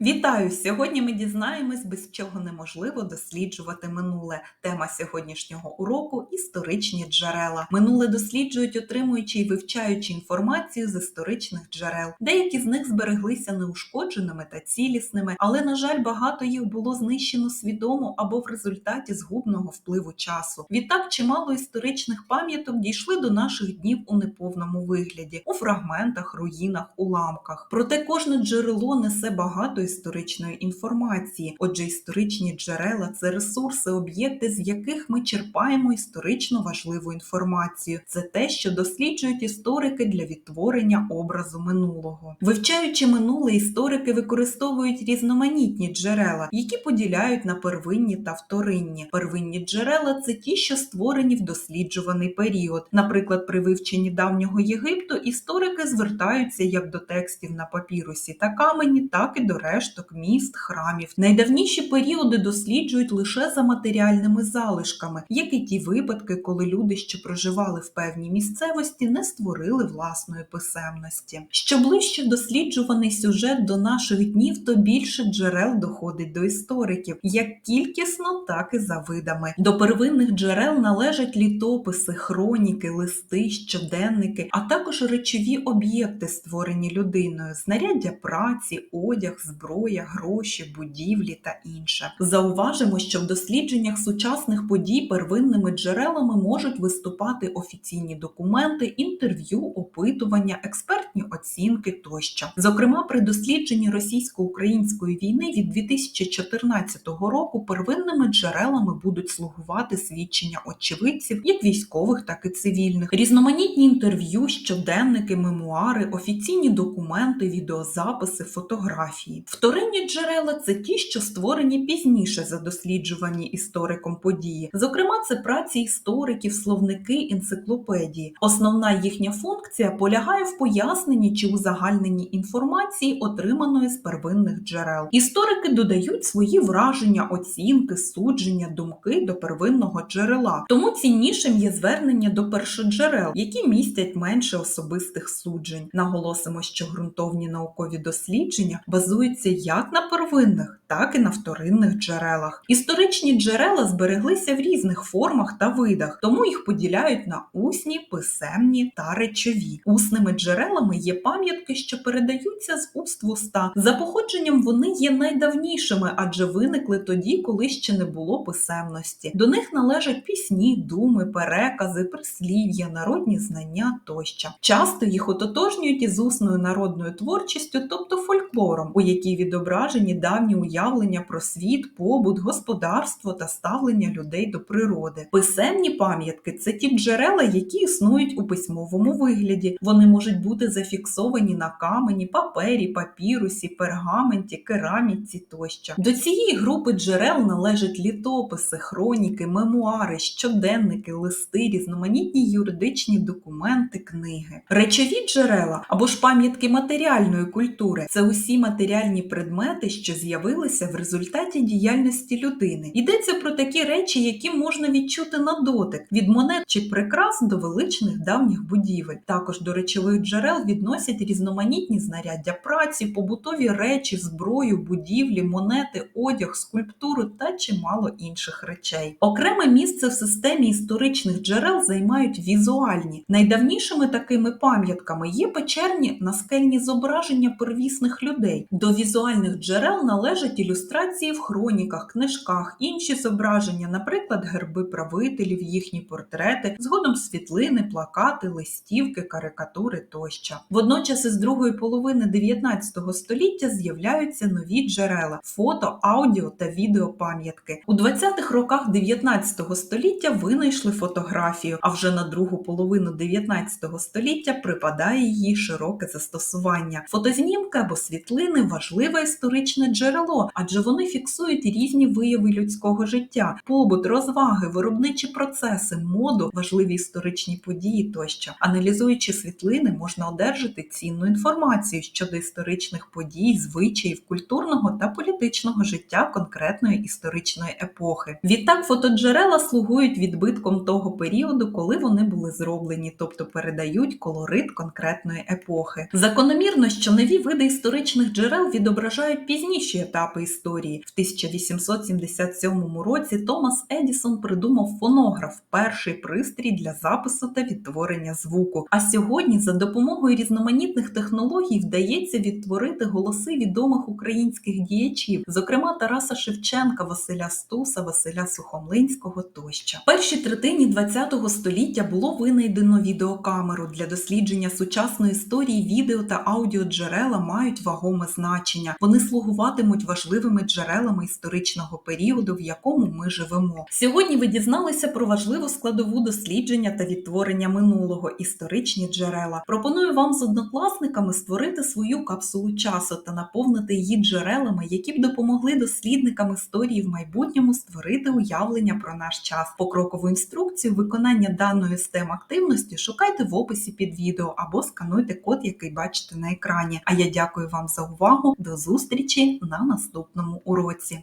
Вітаю! Сьогодні ми дізнаємось, без чого неможливо досліджувати минуле. Тема сьогоднішнього уроку історичні джерела. Минуле досліджують, отримуючи і вивчаючи інформацію з історичних джерел. Деякі з них збереглися неушкодженими та цілісними, але, на жаль, багато їх було знищено свідомо або в результаті згубного впливу часу. Відтак, чимало історичних пам'яток дійшли до наших днів у неповному вигляді, у фрагментах, руїнах, уламках. Проте кожне джерело несе багато історичної інформації. Отже, історичні джерела це ресурси, об'єкти, з яких ми черпаємо історично важливу інформацію. Це те, що досліджують історики для відтворення образу минулого. Вивчаючи минуле, історики використовують різноманітні джерела, які поділяють на первинні та вторинні. Первинні джерела це ті, що створені в досліджуваний період. Наприклад, при вивченні давнього Єгипту історики звертаються як до текстів на папірусі та камені, так і до решток міст, храмів. Найдавніші періоди досліджують лише за матеріальними залишками, як і ті випадки, коли люди, що проживали в певній місцевості, не створили власної писемності. Що ближче досліджуваний сюжет до наших днів, то більше джерел доходить до істориків, як кількісно, так і за видами. До первинних джерел належать літописи, хроніки, листи, щоденники, а також речові об'єкти, створені людиною, знаряддя праці, одяг, зброя, гроші, будівлі та інше. Зауважимо, що в дослідженнях сучасних подій первинними джерелами можуть виступати офіційні документи, інтерв'ю, опитування, експертні оцінки тощо. Зокрема, при дослідженні російсько-української війни від 2014 року первинними джерелами будуть слугувати свідчення очевидців, як військових, так і цивільних, різноманітні інтерв'ю, щоденники, мемуари, офіційні документи, відеозаписи, фотографії. Вторинні джерела це ті, що створені пізніше за досліджувані істориком події. Зокрема, це праці істориків, словники, енциклопедії. Основна їхня функція полягає в поясненні чи узагальненні інформації, отриманої з первинних джерел. Історики додають свої враження, оцінки, судження, думки до первинного джерела. Тому ціннішим є звернення до першоджерел, які містять менше особистих суджень. Наголосимо, що ґрунтовні наукові дослідження базуються як на первинних, так і на вторинних джерелах. Історичні джерела збереглися в різних формах та видах, тому їх поділяють на усні, писемні та речові. Усними джерелами є пам'ятки, що передаються з уст в уста. За походженням вони є найдавнішими, адже виникли тоді, коли ще не було писемності. До них належать пісні, думи, перекази, прислів'я, народні знання тощо. Часто їх ототожнюють із усною народною творчістю, тобто фольклором, у якій відображені давні уявлення про світ, побут, господарство та ставлення людей до природи. Писемні пам'ятки це ті джерела, які існують у письмовому вигляді. Вони можуть бути зафіксовані на камені, папері, папірусі, пергаменті, кераміці тощо. До цієї групи джерел належать літописи, хроніки, мемуари, щоденники, листи, різноманітні юридичні документи, книги. Речові джерела або ж пам'ятки матеріальної культури це усі матеріальні предмети, що з'явилися в результаті діяльності людини. Йдеться про такі речі, які можна відчути на дотик від монет чи прикрас до величних давніх будівель. Також до речових джерел відносять різноманітні знаряддя праці, побутові речі, зброю, будівлі, монети, одяг, скульптуру та чимало інших речей. Окреме місце в системі історичних джерел займають візуальні. Найдавнішими такими пам'ятками є печерні наскельні зображення первісних людей. До візуальних джерел належать ілюстрації в хроніках, книжках, інші зображення, наприклад, герби правителів, їхні портрети, згодом світлини, плакати, листівки, карикатури тощо. Водночас із другої половини 19 століття з'являються нові джерела фото, аудіо та відеопам'ятки. У 20-х роках 19 століття винайшли фотографію, а вже на другу половину 19 століття припадає її широке застосування. Фотознімки або світлини важливе історичне джерело, адже вони фіксують різні вияви людського життя, побут, розваги, виробничі процеси, моду, важливі історичні події тощо. Аналізуючи світлини, можна одержати цінну інформацію щодо історичних подій, звичаїв, культурного та політичного життя конкретної історичної епохи. Відтак фотоджерела слугують відбитком того періоду, коли вони були зроблені, тобто передають колорит конкретної епохи. Закономірно, що нові види історичних джерел відображають пізніші етапи історії. В 1877 році Томас Едісон придумав фонограф, перший пристрій для запису та відтворення звуку. А сьогодні за допомогою різноманітних технологій вдається відтворити голоси відомих українських діячів, зокрема Тараса Шевченка, Василя Стуса, Василя Сухомлинського тощо. В першій третині ХХ століття було винайдено відеокамеру для дослідження сучасної історії. Відео та аудіоджерела мають вагоме значення. Вони слугуватимуть важливими джерелами історичного періоду, в якому ми живемо. Сьогодні ви дізналися про важливу складову дослідження та відтворення минулого історичні джерела. Пропоную вам з однокласниками створити свою капсулу часу та наповнити її джерелами, які б допомогли дослідникам історії в майбутньому створити уявлення про наш час. Покрокову інструкцію виконання даної STEM активності шукайте в описі під відео або скануйте код, який бачите на екрані. А я дякую вам за увагу. До зустрічі на наступному уроці.